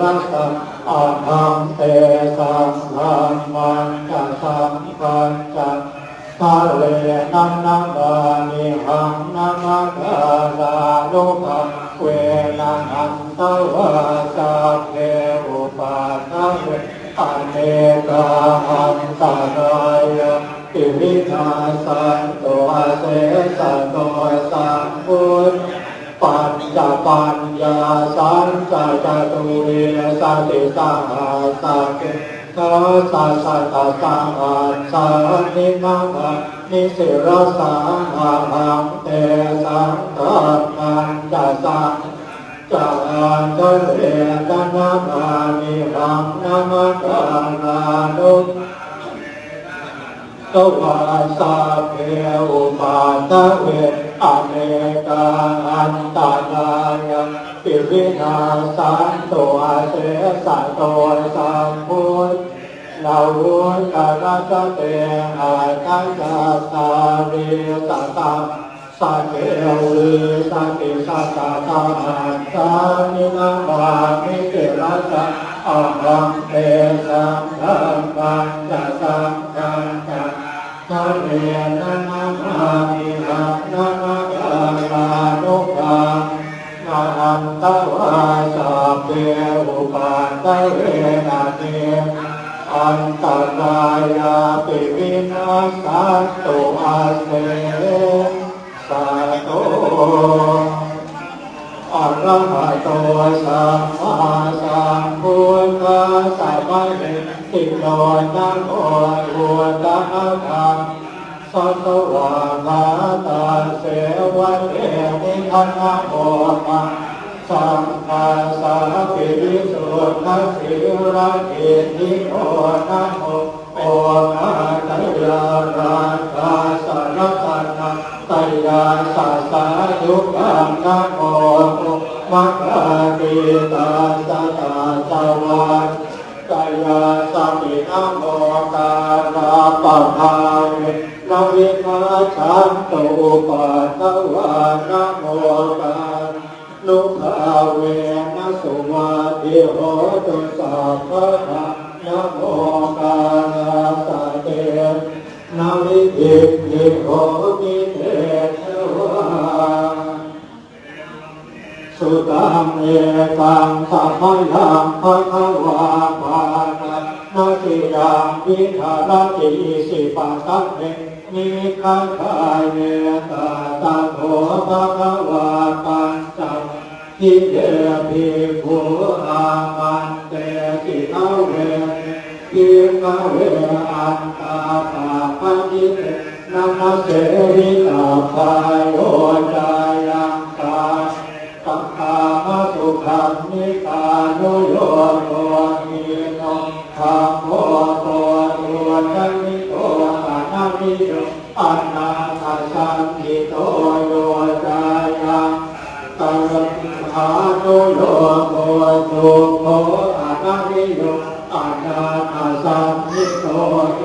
รัสสะอาหังเตสังฆังมันจะสังฆังจะทะเลนันนามานิหังนามาคาลาลุภะเวนังอันตวาสาเทอุปาทเวอเนกาหันตรายะปิวินาสันตเสสันโตสั ปัญญาสังจจตุเรสติสาหาสังทาสัสสะสังอาสานิมังนิสิรสังอาหังเตสังฆังมันจะสังจานจเรตนามามิหังนามาตานานุตวาสาเพอุปาทเว อเนกาอันตานายปิวินาสันตัวเสสะโตสัมพุทธนาวุฒกาลสเตอาคัสสาริสตาสัเกวิสัติสัตตาตาสานินามามิเกรัสสะอาหังเตสังฆังปัญจสังฆังจักทะเลนะน นาหันตวาสาเปอุปาทเวนะเนอันตรายาปิวินาสัตตุอาเสสัตโตอะระหะโตสัมมาสัมพุทธัสสะมะเนติโนนะโมพุทธังสัตวาคาตาเสวะเอนิทันะโมมา สัมมาสัพพิริสุทธัสสิระเกติโนนะโมโอมาตยาราคาสารตันนะตยาสัสายุกังนะโมมัคคาติตาสตาสวัสกายาสัมมินาโมกาลาปะภาเวนวินาชันตุปัสสวานะโมกา นุภาเวนะสุมาติโหตุสัพพะนะโมกาลาสเตนาวิภิภิโหมิเตเทวาสุตังเอกังสัมมายังภะคะวาภานะนาติยังวิหารติสิปัสสะเนนิคังคายเนตาตาโถภะคะวาปัญ จิเยภิกขุอามันเตสิกาเวภิกขเวอันตาปาปะจิเตนะนะเสริตาภายโอจายังกาสังฆามาสุขังนิตานุโยโตหิโนธรรมโมโตตัวจันนิโตอานามิโยอานาคาสันติโตโยจายังตังานุโยโตตุโมอานามิโยอานาคาสันติโตเอ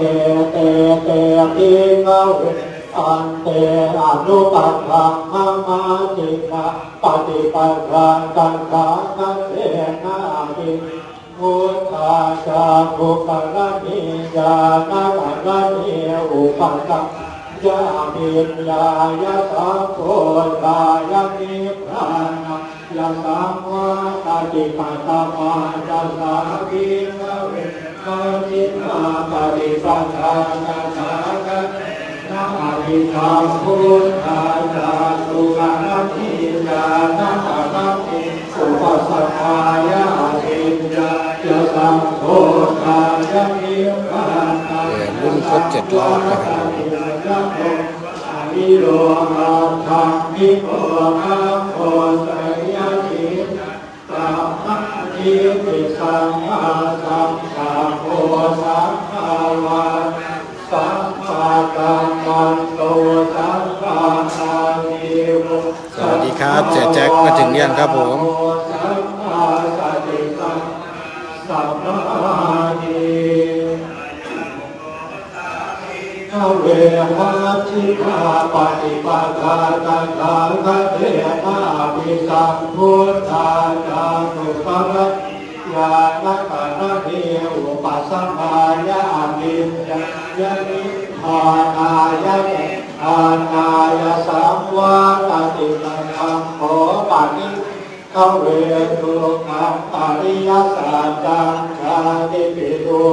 เตเตติเงาเวอันเตอนุปัฏฐังธรรมาจิตาปฏิปัฏฐานตังขานัเตนะอิพุทธาจาภุกรณิยานาภรณิอุปัฏฐังยามิญญายะสังโฆตายะนิพพาน ยะสังวาตาติปัตตมาจัสสาวิภเวมนินาปฏิปัฏฐานตังขานัเตนะอภิธรรมพุทธาจาสุขันธิยานะอาคัมมิสุปัสสทายาติยายะสัมโฆทายะนิพพานาเอ่อรุ่นครบเจ็ดรอบนะครับอะมิโลมาธัมมิโกอะ สัมมาสัมมาโพสัมมาวาสัมมากัมมันโตสัมมาอานิโวสวัสดีครับเจ๊แจ็คมาถึงยังครับผมสัมมาสติสัมสัมมานีขเวหัชิกาปฏิปทาตังขังคเทนาภิสัมพุทธาจานุปะ สัมภายะอภิญญายะนิพานายะทานายะสัมวาตติตังคังโขปานิเขาเวทุขังปาริยสัจจังชาติปิตุ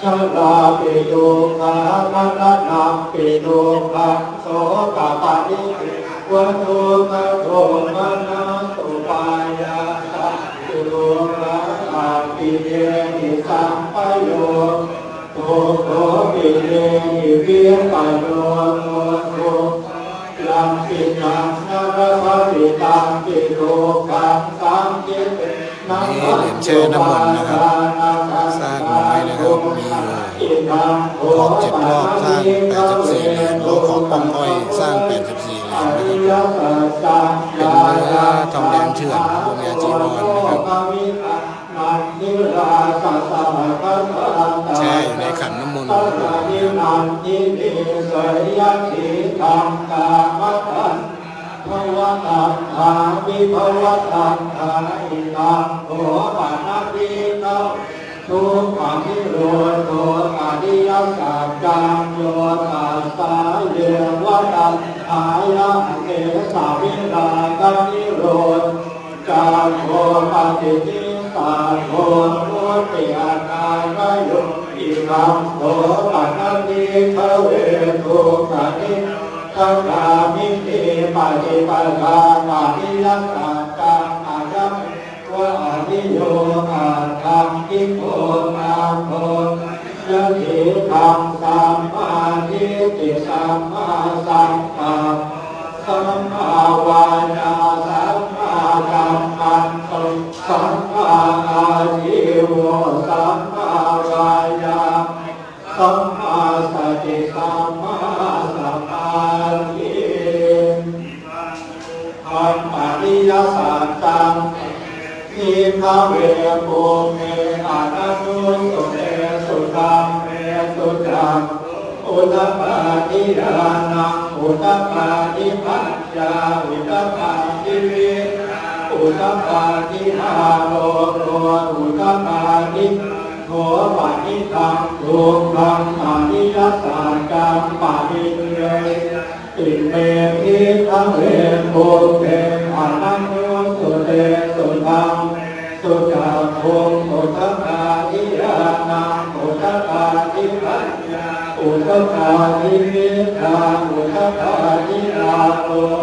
ชลาปิตุขามัตนังปิตุขังโสกปานิวัตุกโทมะนาตุปายาสัพตุโลกะอาปิเย โตโตปิเยนิเวียปโยโนโตลังปิตังนรพปิตังปิโลกังสังคิเตนะนี่เรียญแช่น้ำมนต์นะครับสร้างน้อยนะครับมีอยู่ขอบเจ็ดรอบสร้าง84เหรียญรอบขอบป้องอ้อยสร้าง84เหรียญนะครับเป็นเนื้อทองแดงเถื่อนวงยาจีวรนะครับ มันทิติสยทิธรรมกามตันภวตังทาวิภวตังทาอิตังโหปานาปิโตทุกขามิโรโตอริยสัจจังโยตัสสะเยวะตันอายะเกสาวิรากานิโรธจาโคปฏิทิตาโคมุติอาการโยอิรัมโต ปันติภเวทุกันิทังกามิติปฏิปทานานิยัสสะกังอายัมวะอนิโยอาทังกิโกนาโคยะถิธังสัมมาทิฏฐิสัมมาสังฆังสัมมาวาจาสัมมากัมมันตุสัมมาอาาทิดานังอุตปาทิปัญญาอุตปาทิวิอุตปาทิหาโลโกอุตปาทิโทปาทิทังทุกขังปาทิยัสสาจังปาทิเยติเมทิทังเวโภเกอานันโนสุเตสุทังสุจาโภสุตตาทิยานังอุตปาทิปัญญาอุตตาทิ ทาอุทตาทิราโล